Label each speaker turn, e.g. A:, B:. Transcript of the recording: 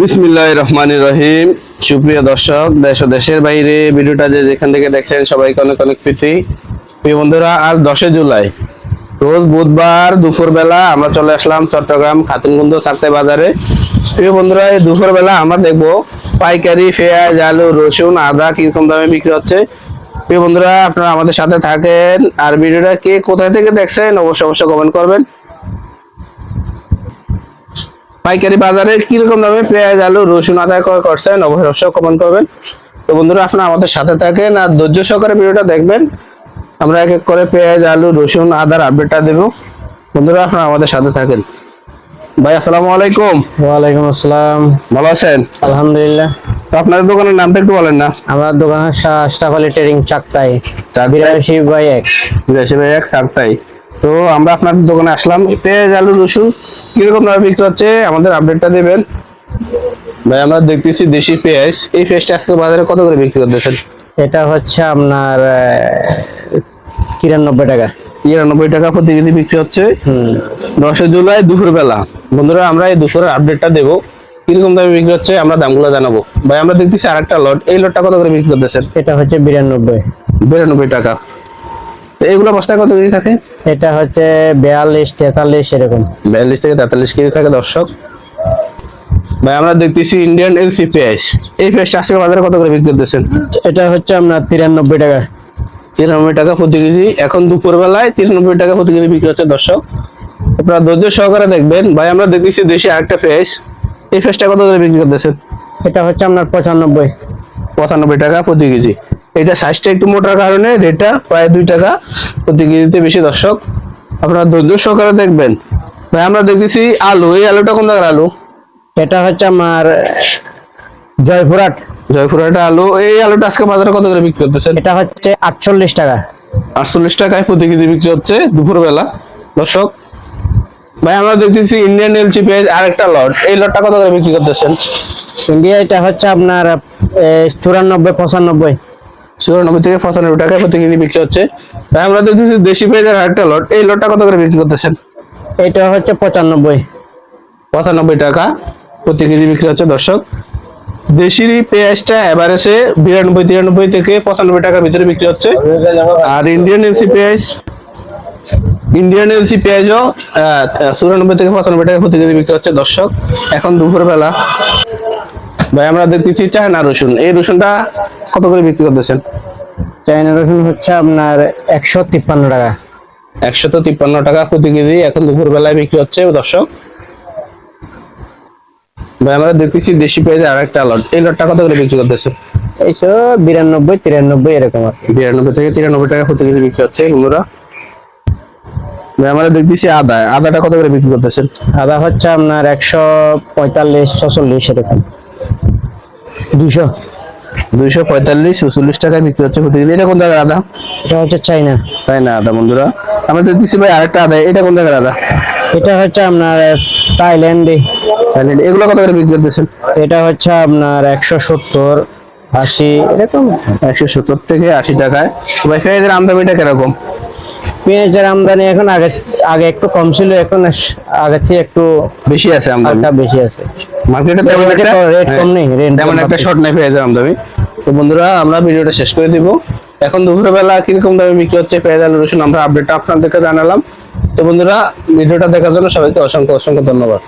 A: বিসমিল্লাহ রহমান রহিম। সুপ্রিয় দর্শক, দেশ দেশের বাইরে ভিডিওটা যে যেখান থেকে দেখছেন সবাইকে অনেক অনেক প্রীতি। প্রিয় বন্ধুরা, আজ দশই জুলাই। রোজ বুধবার দুপুরবেলা আমরা চলে আসলাম চট্টগ্রাম খাতুনগুন্দ সারতে বাজারে। প্রিয় বন্ধুরা, এই দুপুরবেলা আমরা দেখব পাইকারি, পেঁয়াজ, আলু, রসুন, আদা কীরকম দামে বিক্রি হচ্ছে। প্রিয় বন্ধুরা, আপনারা আমাদের সাথে থাকেন। আর ভিডিওটা কে কোথায় থেকে দেখছেন, অবশ্যই অবশ্যই কমেন্ট করবেন। পাইকারি বাজারে কীরকম দামে পেঁয়াজ আলু রসুন আদায় করছেন? অবশ্যই কমেন্ট করবেন। তো বন্ধুরা আপনারা আমাদের সাথে থাকেন আর ধৈর্য সহকারে ভিডিওটা দেখবেন। আমরা এক এক করে পেঁয়াজ আলু রসুন আদার আপডেটটা দেবো। বন্ধুরা আপনারা আমাদের সাথে থাকেন। ভাই আসসালামু আলাইকুম।
B: ওয়ালাইকুম আসসালাম।
A: ভালো আছেন?
B: আলহামদুলিল্লাহ।
A: তো আপনার দোকানের নামটা একটু বলেন না।
B: আমার দোকান হচ্ছে আশরাফ আলী ট্রেডিং চাকতাই
A: চাকতাই।
B: বিরাশি বাই এক।
A: বিরাশি ভাই এক সারটাই তো আমরা আপনার দোকানে আসলাম। পেঁয়াজ আলু রসুন কীরকম দামে বিক্রি হচ্ছে আমাদের আপডেটটা দেবেন। ভাই আমরা দেখতেছি দেশি পেঁয়াজ। এই পেঁয়াজটা আজকে বাজারে কত করে বিক্রি করতেছেন?
B: এটা হচ্ছে আপনার তিরানব্বই টাকা।
A: তিরানব্বই টাকা প্রতি কেজি বিক্রি হচ্ছে। দশই জুলাই দুপুর বেলা। বন্ধুরা আমরা এই দুপুরের আপডেটটা দেবো। কীরকম দামে বিক্রি হচ্ছে আমরা দামগুলো জানাব। ভাই আমরা দেখতেছি আরেকটা লট। এই লটটা কত করে বিক্রি করতেছেন?
B: এটা হচ্ছে বিরানব্বই।
A: বিরানব্বই টাকা। তো এইগুলো বস্তায় কত কেজি থাকে?
B: এটা হচ্ছে বিয়াল্লিশ তেতাল্লিশ এরকম।
A: বিয়াল্লিশ থেকে তেতাল্লিশ কেজি থাকে দর্শক। ভাই আমরা দেখতেছি ইন্ডিয়ান এলসি পেঁয়াজ। এই পেঁয়াজটা আজকে বাজারে কত করে বিক্রি করতেছেন?
B: এটা হচ্ছে আপনার তিরানব্বই টাকা।
A: তিরানব্বই টাকা প্রতি কেজি। এখন দুপুর বেলায় তিরানব্বই টাকা প্রতি কেজি বিক্রি হচ্ছে দর্শক। আপনারা ধৈর্য সহকারে দেখবেন। ভাই আমরা দেখতেছি দেশে আরেকটা পেঁয়াজ। এই পেঁয়াজটা কত করে বিক্রি করতেছেন?
B: এটা হচ্ছে আপনার পঁচানব্বই।
A: পঁচানব্বই টাকা প্রতি কেজি। এটা সাইজটা একটু মোটার কারণে রেটটা প্রায় দুই টাকা প্রতি কেজিতে বেশি দর্শক। আপনারা ধৈর্য সহকারে দেখবেন। ভাই আমরা দেখতেছি আলু। এই আলুটা কোন জায়গার আলু?
B: এটা হচ্ছে আমার জয়পুরহাট।
A: জয়পুরহাটা আলু। এই আলুটা আজকে বাজারে কত করে বিক্রি করতেছেন
B: এটা হচ্ছে আটচল্লিশ টাকা।
A: আটচল্লিশ টাকায় প্রতি কেজি বিক্রি হচ্ছে দুপুরবেলা। দর্শক ভাই আমরা দেখতেছি ইন্ডিয়ান এলচি পেঁয়াজ আরেকটা লট। এই লটটা কত করে বিক্রি করতেছেন?
B: ইন্ডিয়া এটা হচ্ছে আপনার চুরানব্বই পঁচানব্বই।
A: চুরানব্বই থেকে পঁচানব্বই টাকায় প্রতি কেজি বিক্রি হচ্ছে। ভাই আমরা দেখতেছি দেশি পেঁয়াজের আরেকটা লট। এই লটটা কত করে বিক্রি করতেছেন?
B: এটা হচ্ছে পঁচানব্বই।
A: পঁচানব্বই টাকা প্রতি কেজি বিক্রি হচ্ছে দর্শক। দেশির পেঁয়াজটা এভারেজে বিরানব্বই তিরানব্বই থেকে পঁচানব্বই টাকার ভিতরে বিক্রি হচ্ছে। আর ইন্ডিয়ান এলসি পেঁয়াজ ইন্ডিয়ান এলসি পেঁয়াজও চুরানব্বই থেকে পঁচানব্বই টাকা প্রতি কেজি বিক্রি হচ্ছে দর্শক। এখন দুপুরবেলা। ভাই আমরা দেখতেছি চায়না রসুন। এই রসুনটা কত করে বিক্রি করতেছেন?
B: চাইনা রসুন হচ্ছে আপনার একশো তিপ্পান্ন টাকা।
A: একশত তিপ্পান্ন টাকা প্রতি কেজি এখন দুপুর বেলায় বিক্রি হচ্ছে দর্শক। ভাই আমরা দেখতেছি দেশি পেঁয়াজ আর একটা লট। এই লটটা কত করে বিক্রি করতেছে
B: এইসব বিরানব্বই তিরানব্বই এরকম আর কি।
A: বিরানব্বই থেকে তিরানব্বই টাকা প্রতি কেজি বিক্রি হচ্ছে বন্ধুরা। ভাই আমরা দেখতেছি আদা। আদাটা কত করে বিক্রি করতেছেন?
B: আদা হচ্ছে আপনার একশো পঁয়তাল্লিশ ছচল্লিশ এরকম। দুশো
A: দুইশো পঁয়তাল্লিশ উচল্লিশ টাকায় বিক্রি হচ্ছে প্রতি এটা কোন জায়গার আদা?
B: এটা হচ্ছে চাইনা
A: চাইনা আদা বন্ধুরা। আমরা দিচ্ছি ভাই আরেকটা আদা এটা কোন জায়গার আদা?
B: এটা হচ্ছে আপনার থাইল্যান্ডে।
A: থাইল্যান্ড। এগুলো কত করে বিক্রি করতেছেন?
B: এটা হচ্ছে আপনার একশো সত্তর আশি এরকম।
A: একশো সত্তর থেকে আশি টাকায়। পেঁয়াজের আমদামিটা কীরকম?
B: পেঁয়াজের আমদানি এখন আগে আগে একটু কম ছিল এখন আগের চেয়ে একটু
A: বেশি আছে আমদানি?
B: বেশি আছে।
A: মার্কেটে তেমন
B: রেট
A: একটা?
B: কম- রেট কম নেই, রেট
A: তেমন একটা। শর্ট নাই পেঁয়াজের আমদানি। তো বন্ধুরা আমরা ভিডিওটা শেষ করে দিব। এখন দুপুরবেলা কীরকম দামে বিক্রি হচ্ছে পেঁয়াজ আলু রসুন আমরা আপডেটটা আপনাদেরকে জানালাম। তো বন্ধুরা ভিডিওটা দেখার জন্য সবাইকে অসংখ্য অসংখ্য ধন্যবাদ।